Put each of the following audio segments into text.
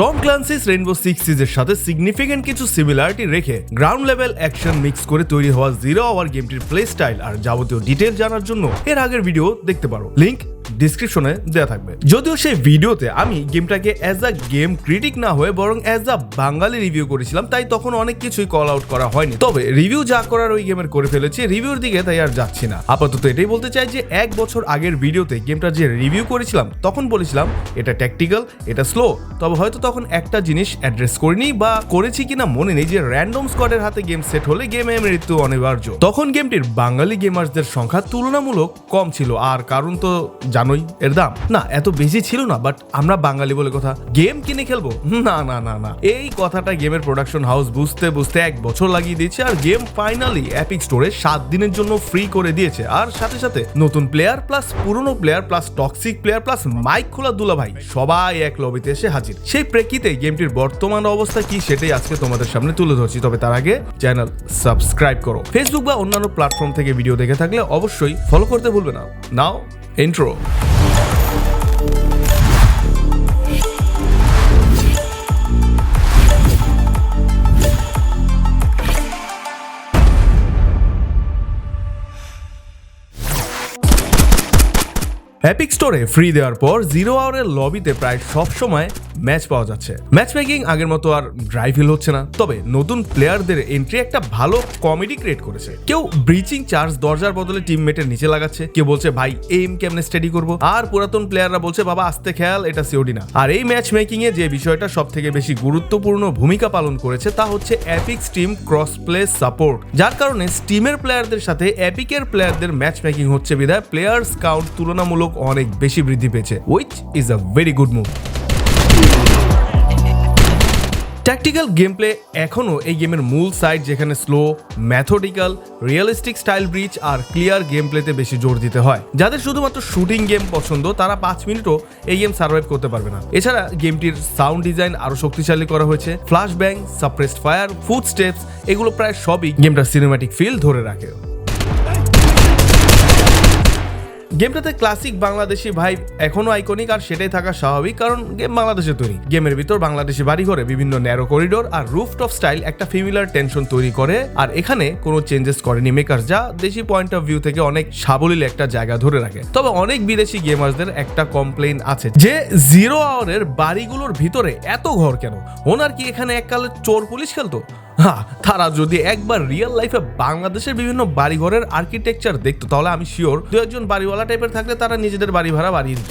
Tom Clancy's Rainbow Six সিজের সাথে significant কিছু সিমিলারিটি রেখে গ্রাউন্ড লেভেল অ্যাকশন মিক্স করে তৈরি হওয়া জিরো আওয়ার গেমটির প্লে স্টাইল আর যাবতীয় ডিটেল জানার জন্য এর আগের ভিডিও দেখতে পারো। লিংক ডিসক্রিপশনে দেওয়া থাকবে। যদিও সেই ভিডিওতে আমি গেমটাকে অ্যাজ আ গেম ক্রিটিক না হয়ে বরং অ্যাজ আ বাঙালি রিভিউ করেছিলাম, তাই তখন অনেক কিছুই কল আউট করা হয়নি। তবে রিভিউ যা করার ওই গেমের করে ফেলেছি রিভিউর দিকে তাই আর যাচ্ছি না। আপাতত এটাই বলতে চাই যে এক বছর আগের ভিডিওতে গেমটা যে রিভিউ করেছিলাম, তখন বলেছিলাম এটা ট্যাকটিক্যাল এটা স্লো তবে হয়তো তখন একটা জিনিস অ্যাড্রেস করিনি বা করেছি কিনা মনে নেই যে র্যান্ডম স্কোয়াডের হাতে গেম সেট হলে গেমে মৃত্যু অনিবার্য। তখন গেমটির বাঙালি গেমার্সদের সংখ্যা তুলনামূলক কম ছিল, আর কারণ তো জানোই এর দাম। না, এত বেশি ছিল না বাট আমরা বাঙালি বলে কথা গেম কিনে খেলব? না না না না। এই কথাটা গেমের প্রোডাকশন হাউস বুঝতে বুঝতে এক বছর লাগিয়ে দিয়েছে, আর গেম ফাইনালি অ্যাপিক স্টোরে সাত দিনের জন্য ফ্রি করে দিয়েছে। আর সাথে সাথে নতুন প্লেয়ার প্লাস পুরনো player plus toxic player plus mic খোলা দুলা ভাই সবাই এক লবিতে এসে হাজির। সেই প্রেক্ষিতে গেমটির বর্তমান অবস্থা কি সেটাই আজকে তোমাদের সামনে তুলে ধরছি, তবে তার আগে চ্যানেল সাবস্ক্রাইব করো। ফেসবুক বা অন্যান্য প্ল্যাটফর্ম থেকে ভিডিও দেখে থাকলে অবশ্যই ফলো করতে ভুলবে না। নাও intro. অ্যাপিক স্টোরে ফ্রি দেওয়ার পর জিরো আওয়ারের লবিতে প্রায় সব সময় ম্যাচ পাওয়া যাচ্ছে। ম্যাচ মেকিং আগের মতো আর ড্রাই ফিল হচ্ছে না। তবে নতুন প্লেয়ারদের এন্ট্রি একটা ভালো কমেডি ক্রিয়েট করেছে। কেউ ব্রিচিং চার্জ দরজার বদলে টিমমেটের নিচে লাগাচ্ছে। কেউ বলছে, ভাই এম কেমনে স্টাডি করব? আর পুরাতন প্লেয়াররা বলছে, বাবা, আস্তে খেয়াল, এটা সিওডি না। আর এই ম্যাচ মেকিং এ যে বিষয়টা সব থেকে বেশি গুরুত্বপূর্ণ ভূমিকা পালন করেছে, তা হচ্ছে Epic Steam cross play support যার কারণে স্টিমের প্লেয়ারদের সাথে অ্যাপিকের প্লেয়ারদের ম্যাচ মেকিং হচ্ছে বিধায় প্লেয়ার্স কাউন্ট তুলনামূলক অনেক বেশি বৃদ্ধি পেয়েছে which is a very good move tactical game play এখনও এই গেমের মূল সাইড যেখানে slow methodical realistic style breach আর ক্লিয়ার গেম প্লেতে বেশি জোর দিতে হয়। যাদের শুধুমাত্র শুটিং গেম পছন্দ, তারা পাঁচ মিনিটও এই গেম সার্ভাইভ করতে পারবে না। এছাড়া গেমটির সাউন্ড ডিজাইন আরও শক্তিশালী করা হয়েছে। Flash bang suppressed fire foot steps এগুলো প্রায় সবই গেমটার সিনেমাটিক ফিল ধরে রাখে। গেমটাতে ক্লাসিক বাংলাদেশি ভাইব এখনও আইকনিক আর সেটাই থাকা স্বাভাবিক, কারণ গেম বাংলাদেশে তৈরি। গেমের ভিতর বাংলাদেশি বাড়িঘরে বিভিন্ন ন্যারো করিডোর আর রুফটপ স্টাইল একটা ফিমিলার টেনশন তৈরি করে, আর এখানে কোনো চেঞ্জেস করেনি মেকার যা দেশি পয়েন্ট অফ ভিউ থেকে অনেক সাবলীল একটা জায়গা ধরে রাখে। তবে অনেক বিদেশি গেমার্সদের একটা কমপ্লেন আছে, যে জিরো আওয়ারের বাড়িগুলোর ভিতরে এত ঘর কেন? ওনার কি এখানে এককালে চোর পুলিশ খেলতো? হ্যাঁ তারা যদি একবার রিয়েল লাইফে বাংলাদেশের বিভিন্ন বাড়িঘরের আর্কিটেকচার দেখতো, তাহলে আমি শিওর দু একজন বাড়িওয়ালা টাইপের থাকলে তারা নিজেদের বাড়ি ভাড়া বাড়িয়ে দিত।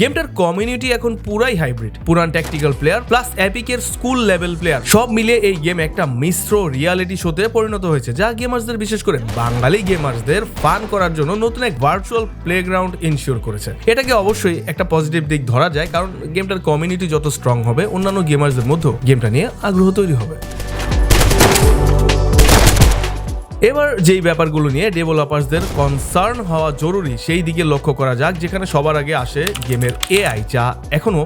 গেমটার কমিউনিটি এখন পুরাই হাইব্রিড পুরান ট্যাকটিক্যাল প্লেয়ার প্লাস অ্যাপিকের স্কুল লেভেল প্লেয়ার সব মিলিয়ে এই গেম একটা মিশ্র রিয়ালিটি শোতে পরিণত হয়েছে, যা গেমার্সদের বিশেষ করে বাঙালি গেমার্সদের ফান করার জন্য নতুন এক ভার্চুয়াল প্লেগ্রাউন্ড ইনশিওর করেছে। এটাকে অবশ্যই একটা পজিটিভ দিক ধরা যায়, কারণ গেমটার কমিউনিটি যত স্ট্রং হবে, অন্যান্য গেমার্সদের মধ্যেও গেমটা নিয়ে আগ্রহ তৈরি হবে। এবার যেই ব্যাপারগুলো নিয়ে ডেভেলপার্সদের কনসার্ন হওয়া জরুরি, সেই দিকে লক্ষ্য করা যাক, যেখানে সবার আগে আসে গেমের এআই যা এখনও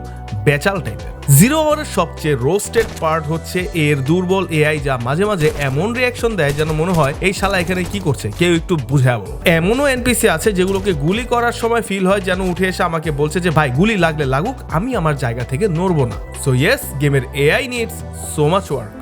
বেচাল টাইপের জিরো ওভারের সবচেয়ে রোস্টেড পার্ট হচ্ছে এর দুর্বল এআই যা মাঝে মাঝে এমন রিয়াকশন দেয় যেন মনে হয়, এই শালা এখানে কি করছে? কেউ একটু বুঝাবো এমনও এনপিসি আছে যেগুলোকে গুলি করার সময় ফিল হয় যেন উঠে এসে আমাকে বলছে যে, ভাই, গুলি লাগলে লাগুক, আমি আমার জায়গা থেকে নড়বো না। সো ইয়েস গেমের AI needs so much work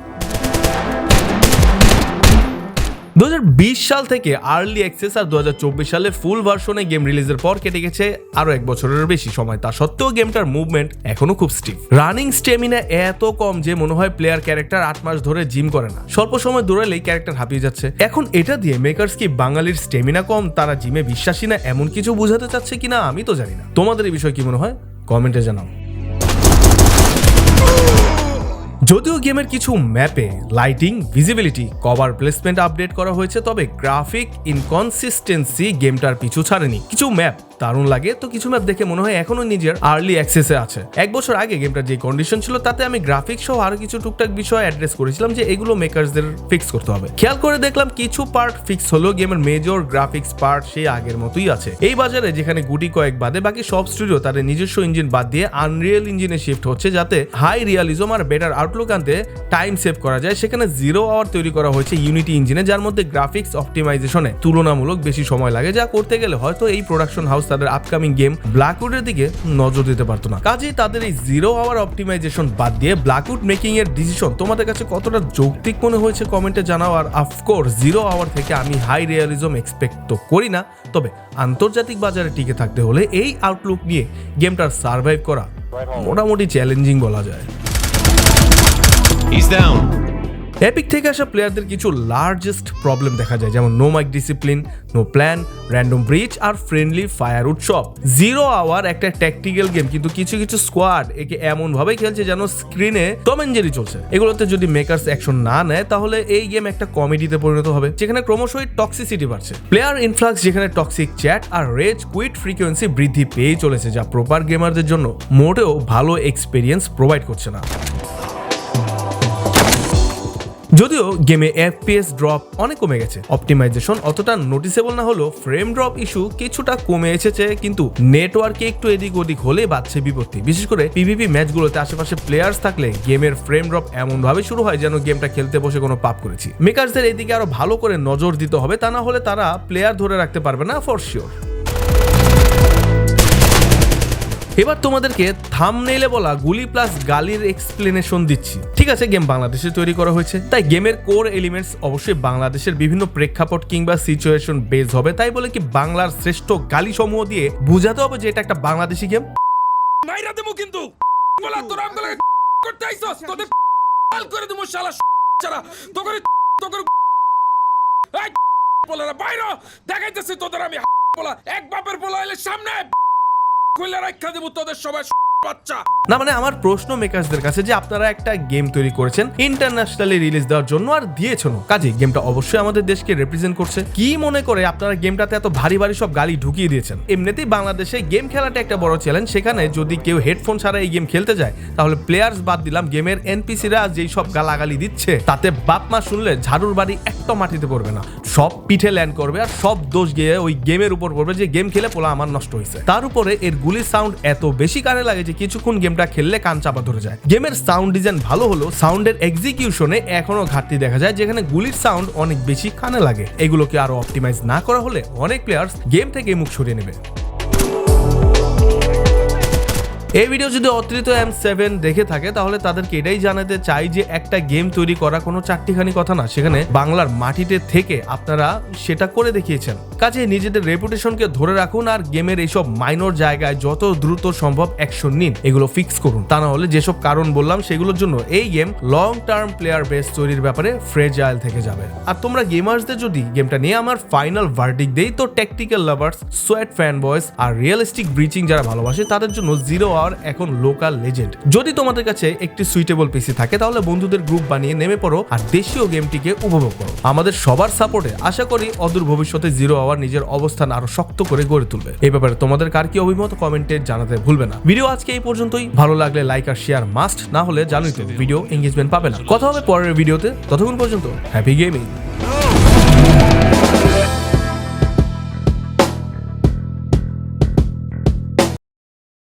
দু হাজার বিশ সাল থেকে আর্লি অ্যাক্সেস আর দু হাজার চব্বিশ সালে ফুল ভার্সনে গেম রিলিজের পর কেটে গেছে আরও এক বছরের বেশি সময়। তা সত্ত্বেও গেমটার মুভমেন্ট এখনও খুব স্টিফ রানিং স্টেমিনা এত কম যে মনে হয় প্লেয়ার ক্যারেক্টার আট মাস ধরে জিম করে না। স্বল্প সময় দৌড়ালেই ক্যারেক্টার হাঁপিয়ে যাচ্ছে। এখন এটা দিয়ে মেকার্স কি বাঙালির স্টেমিনা কম, তারা জিমে বিশ্বাসী না, এমন কিছু বোঝাতে চাচ্ছে কিনা আমি তো জানি না। তোমাদের এই বিষয়ে কি মনে হয়? কমেন্টে জানাও। যদিও গেমের কিছু ম্যাপে lighting visibility cover placement update করা হয়েছে, তবে গ্রাফিক ইনকনসিস্টেন্সি গেমটার পিছু ছাড়েনি। কিছু ম্যাপ দারুণ লাগে। তো কিছু ম্যাপ দেখে মনে হয় এখনও নিজের আর্লি অ্যাক্সেসে আছে। এক বছর আগে গেমটার যে কন্ডিশন ছিল, তাতে আমি গ্রাফিক্স সহ আরও কিছু টুকটাক বিষয় অ্যাড্রেস করেছিলাম যে এগুলো মেকার্সদের ফিক্স করতে হবে। খেয়াল করে দেখলাম কিছু পার্ট ফিক্স হলেও গেমের মেজর গ্রাফিক্স পার্ট সেই আগের মতোই আছে। এই বাজারে যেখানে গুটি কয়েক বাদে, বাকি সব স্টুডিও তাদের নিজস্ব ইঞ্জিন বাদ দিয়ে আনরিয়েল ইঞ্জিনে শিফট হচ্ছে যাতে হাই রিয়ালিজম আর বেটার আউটলুক আনতে টাইম সেভ করা যায়। সেখানে জিরো আওয়ার তৈরি করা হয়েছে ইউনিটি ইঞ্জিনে যার মধ্যে গ্রাফিক্স অপটিমাইজেশনে তুলনামূলক বেশি সময় লাগে। যা করতে গেলে হয়তো এই প্রোডাকশন হাউস তাদের আপকামিং গেম ব্ল্যাকউডের দিকে নজর দিতে পারতো না। কাজেই তাদের এই জিরো আওয়ার অপটিমাইজেশন বাদ দিয়ে ব্ল্যাকউড মেকিং এর ডিসিশন তোমাদের কাছে কতটা যৌক্তিক মনে হয়েছে কমেন্টে জানাও। আর অফকোর্স জিরো আওয়ার থেকে আমি হাই রিয়ালিজম এক্সপেক্ট তো করি না তবে আন্তর্জাতিক বাজারে টিকে থাকতে হলে এই আউটলুক নিয়ে গেমটার সার্ভাইভ করা মোটামুটি চ্যালেঞ্জিং বলা যায়। He's down. এপিক থেকে আসা প্লেয়ারদের কিছু লার্জেস্ট প্রবলেম দেখা যায়, যেমন no mic discipline no plan random breach আর ফ্রেন্ডলি ফায়ার উৎসব। জিরো আওয়ার একটা ট্যাকটিক্যাল গেম কিন্তু কিছু কিছু স্কোয়াড একে এমন ভাবে খেলছে যেন স্ক্রিনে টমেঞ্জেরি চলছে। এগুলোতে যদি মেকার্স অ্যাকশন না নেয়, তাহলে এই গেম একটা কমেডিতে পরিণত হবে, যেখানে ক্রমশই টক্সিসিটি বাড়ছে। প্লেয়ার ইনফ্লাক্স যেখানে টক্সিক চ্যাট আর রেজ কুইট ফ্রিকোয়েন্সি বৃদ্ধি পেয়ে চলেছে, যা প্রপার গেমারদের জন্য মোটেও ভালো এক্সপিরিয়েন্স প্রোভাইড করছে না। যদিও গেমে এফপিএস ড্রপ অনেক কমে গেছে। অপটিমাইজেশন অতটা নোটিসেবল না হলেও ফ্রেম ড্রপ ইস্যু কিছুটা কমে এসেছে, কিন্তু নেটওয়ার্কে একটু এদিক ওদিক হলে বাড়ছে বিপত্তি। বিশেষ করে পিভিপি ম্যাচগুলোতে আশেপাশে প্লেয়ার্স থাকলে গেমের ফ্রেম ড্রপ এমন ভাবে শুরু হয় যেন গেমটা খেলতে বসে কোনো পাপ করেছি। মেকার্সদের এদিকে আরও ভালো করে নজর দিতে হবে, তা না হলে তারা প্লেয়ার ধরে রাখতে পারবে না ফর শিওর এবার তোমাদেরকে থামনেইলে বলা গুলি প্লাস গালির এক্সপ্লেনেশন দিচ্ছি। ঠিক আছে গেম বাংলাদেশে তৈরি করা হয়েছে। তাই গেমের কোর এলিমেন্টস অবশ্যই বাংলাদেশের বিভিন্ন প্রেক্ষাপট কিংবা সিচুয়েশন বেজ হবে। তাই বলে কি বাংলার শ্রেষ্ঠ গালি সমূহ দিয়ে বোঝাতে হবে যে এটা একটা বাংলাদেশি গেম মাইরা দেবো কিন্তু। বলা তোরা তোদের বাইরে। দেখাইতেছি তোদের আমি বলা। এক বাপের বলা এলে সামনে খুলে রাখা দেবো তোদের সবাই না মানে আমার প্রশ্ন মেকার্সদের কাছে যে আপনারা একটা গেম তৈরি করেছেন ইন্টারন্যাশনালি রিলিজ দেওয়ার জন্য আর দিয়েছেন কাজে গেমটা অবশ্যই আমাদের দেশকে রিপ্রেজেন্ট করছে। কি মনে করে আপনারা গেমটাতে এত ভারী ভারী সব গালি ঢুকিয়ে দিয়েছেন? এমনিতেই বাংলাদেশে গেম খেলাটা একটা বড় চ্যালেঞ্জ সেখানে যদি কেউ হেডফোন ছাড়া এই গেম খেলতে যায়, তাহলে প্লেয়ার্স বাদ দিলাম গেমের এনপিসিরা যেই সব গালাগালি দিচ্ছে। তাতে বাপ মা শুনলে ঝাড়ুর বাড়ি একটা মাটিতে পড়বে না। সব পিঠে ল্যান্ড করবে আর সব দোষ গিয়ে ওই গেমের উপর পড়বে যে গেম খেলে পোলা আমার নষ্ট হয়েছে তার উপরে এর গুলির সাউন্ড এত বেশি কানে লাগে যে কিছুক্ষণ গেমটা খেললে কান চাপা ধরে যায়। গেমের সাউন্ড ডিজাইন ভালো হলো সাউন্ডের এক্সিকিউশনে এখনও ঘাটতি দেখা যায়, যেখানে গুলির সাউন্ড অনেক বেশি কানে লাগে। এগুলোকে আরও অপটিমাইজ না করা হলে অনেক প্লেয়ার্স গেম থেকে মুখ সরিয়ে নেবে। এই ভিডিও যদি অতিরিক্ত এম সেভেন দেখে থাকে, তাহলে তাদেরকে এটাই জানাতে চাই যে একটা গেম তৈরি করা কোনো চারটিখানি কথা না। সেখানে বাংলার মাটিতে থেকে আপনারা সেটা করে দেখিয়েছেন। কাজে নিজেদের রেপুটেশনকে ধরে রাখুন আর গেমের এইসব মাইনর জায়গায় যত দ্রুত সম্ভব অ্যাকশন নিন, এগুলো ফিক্স করুন। তা না হলে যেসব কারণ বললাম, সেগুলোর জন্য এই game long term player base তৈরির ব্যাপারে ফ্রেজাইল থেকে যাবে। আর তোমরা গেমার্সদের যদি গেমটা নিয়ে আমার ফাইনাল ভার্ডিক দেই, তো tactical lovers sweat fan boys আর রিয়েলিস্টিক ব্রিচিং যারা ভালোবাসে, তাদের জন্য জিরো আওয়ার এখন লোকাল লেজেন্ড। যদি তোমাদের কাছে একটি সুইটেবল পিসি থাকে, তাহলে বন্ধুদের গ্রুপ বানিয়ে নেমে পড়ো আর দেশীয় গেমটিকে উপভোগ করো। আমাদের সবার সাপোর্টে আশা করি অদূর ভবিষ্যতে জিরো আওয়ার নিজের অবস্থান আরও শক্ত করে গড়ে তুলবে। এই ব্যাপারে তোমাদের কার কি অভিমত কমেন্টে জানাতে ভুলবে না। ভিডিও আজকে এই পর্যন্তই। ভালো লাগলে লাইক আর শেয়ার মাস্ট না হলে জানোই তো ভিডিও এঙ্গেজমেন্ট পাবে না। কথা হবে পরের ভিডিওতে ততক্ষণ পর্যন্ত হ্যাপি গেমিং